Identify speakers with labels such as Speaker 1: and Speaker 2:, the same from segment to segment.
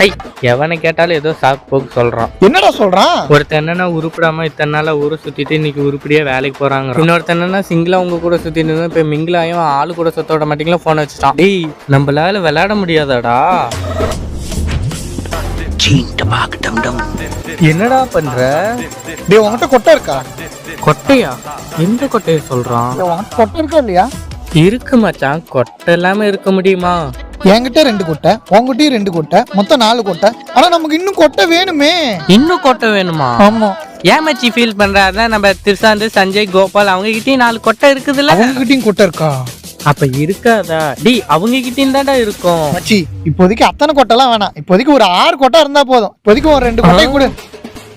Speaker 1: சை எவனை கேட்டாலும் ஏதோ சாக்கு போக்கு சொல்றான்.
Speaker 2: என்னடா சொல்றான்?
Speaker 1: ஒருத்தன் என்னன்னா உருப்பிடாம இத்தனை நாளா ஊரை சுத்திட்டு இன்னைக்கு உருப்படியா வேலைக்கு போறாங்க இன்னொருத்தன் என்னன்னா சிங்கிளா உங்க கூட சுத்திட்டு இருந்தா இப்ப மிங்கிலாயும் ஆளு கூட சுத்த விட மாட்டீங்களா? போன் வச்சுட்டான். டேய் நம்மளால விளையாட முடியாதாடா? என்னடா பண்ற?
Speaker 2: டேய் உன்கிட்ட கொட்டை இருக்கா?
Speaker 1: கொட்டையா? எந்த கொட்டையை சொல்றான்?
Speaker 2: உன்கிட்ட கொட்டை இருக்கா இல்லையா?
Speaker 1: இருக்கு மச்சான் கொட்டை இல்லாம இருக்க முடியுமா?
Speaker 2: என்கிட்ட ரெண்டு கொட்டை உன்கிட்டயும் ரெண்டு கொட்டை மொத்தம் நாலு கொட்டை. ஆனா நமக்கு இன்னும் கொட்டை வேணுமே.
Speaker 1: இன்னும் கொட்டை வேணுமா?
Speaker 2: ஆமா.
Speaker 1: ஏன் மச்சி ஃபீல் பண்றாருன்னா நம்ம திருசாந்து சஞ்சய் கோபால் அவங்க கிட்டயும் நாலு கொட்டை இருக்குதுல்ல?
Speaker 2: அவங்ககிட்டயும் கொட்டை இருக்கா?
Speaker 1: அப்ப இருக்காதா? டி அவங்க கிட்டயும் தான்டா இருக்கும்.
Speaker 2: மச்சி இப்போதைக்கு அத்தனை கொட்டைலாம் வேணாம். இப்போதைக்கு ஒரு ஆறு கொட்டை இருந்தா போதும். இப்போதைக்கு ஒரு ரெண்டு கொட்டை கொடு.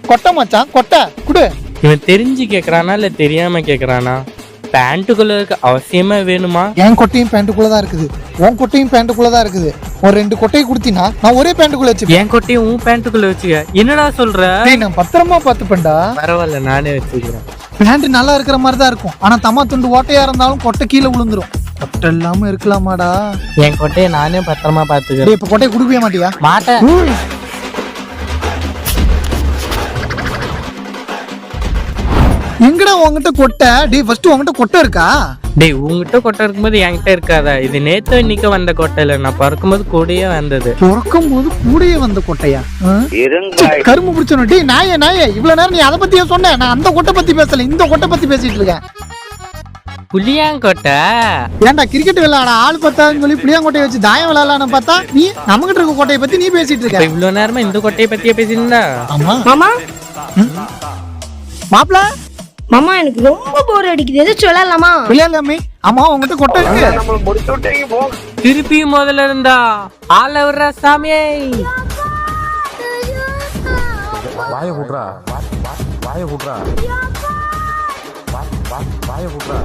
Speaker 2: கொட்டை மச்சான் கொட்டை குடு.
Speaker 1: இவன் தெரிஞ்சு கேக்குறானா இல்ல தெரியாம கேக்குறானா? பேண்ட்டுக்குள்ள இருக்க அவசியமா வேணுமா?
Speaker 2: என் கொட்டையும் பேண்ட்டுக்குள்ள தான் இருக்குது. உன் கொட்டையும் பேண்ட்டுக்குள்ள தான் இருக்குது. ஒரு ரெண்டு கொட்டையை கொடுத்தீங்கன்னா நான் ஒரே பேண்ட்டுக்குள்ள வச்சுப்பேன்.
Speaker 1: என் கொட்டையும் உன் பேண்ட்டுக்குள்ள வச்சுக்க. என்னடா சொல்ற?
Speaker 2: டேய் நான் பத்திரமா பார்த்துப்பேன்டா.
Speaker 1: பரவாயில்ல நானே வச்சுக்கிறேன்.
Speaker 2: பேண்ட் நல்லா இருக்கிற மாதிரி தான் இருக்கும். ஆனா தம்மா துண்டு ஓட்டையா இருந்தாலும் கொட்டை கீழே விழுந்துரும். கொட்டை இல்லாம இருக்கலாமாடா?
Speaker 1: என் கொட்டையை நானே பத்திரமா பாத்துக்கிறேன்
Speaker 2: இப்ப கொட்டையை கொடுக்கவே மாட்டியா?
Speaker 1: மாட்டேன்.
Speaker 2: எங்கடா உன்கிட்ட கொட்டை? டேய் ஃபர்ஸ்ட் உன்கிட்ட கொட்டை இருக்கா?
Speaker 1: டேய் உங்ககிட்ட கொட்டை இருக்கும்போது என்கிட்ட இருக்காதா? இது நேத்து இன்னைக்கு வந்த கொட்டை இல்ல நான் பறக்கும்போது கூடயே வந்தது.
Speaker 2: பிறக்கும் போது கூடயே வந்த கொட்டையா? ச்சே, கரும்பு பிடிச்சணும் டேய் நாயே நாயே இவ்வளவு நேரம் நீ அதை பத்தியே சொன்ன? நான் அந்த கொட்டை பத்தி பேசல. இந்த கொட்டை பத்தி பேசிட்டு இருக்கேன்.
Speaker 1: புளியாங்கொட்டை?
Speaker 2: ஏன்டா கிரிக்கெட் விளையாட? ஆள் பத்தாதுன்னு சொல்லி புளியாங்கொட்டையை வச்சு தாயம் விளையாடலான்னு பார்த்தா நீ நம்மகிட்ட இருக்க கொட்டையை பத்தி நீ பேசிட்டு இருக்க.
Speaker 1: இவ்வளவு நேரமா இந்த கொட்டையை பத்தியே பேசியிருந்தா?
Speaker 2: ஆமா.
Speaker 3: மாமா?
Speaker 2: மாப்பிள?
Speaker 3: மாமா எனக்கு ரொம்ப போர் அடிக்குது. எதாச்சும் விளையாடலாமா
Speaker 2: விளையாடலாமே ஆமா உங்ககிட்ட கொட்டை இருக்கு.
Speaker 1: திருப்பியும் முதல்ல இருந்தா ஆள விடுற சாமியே.
Speaker 4: வாய விட்றா வாய விட்றா வாய விட்றா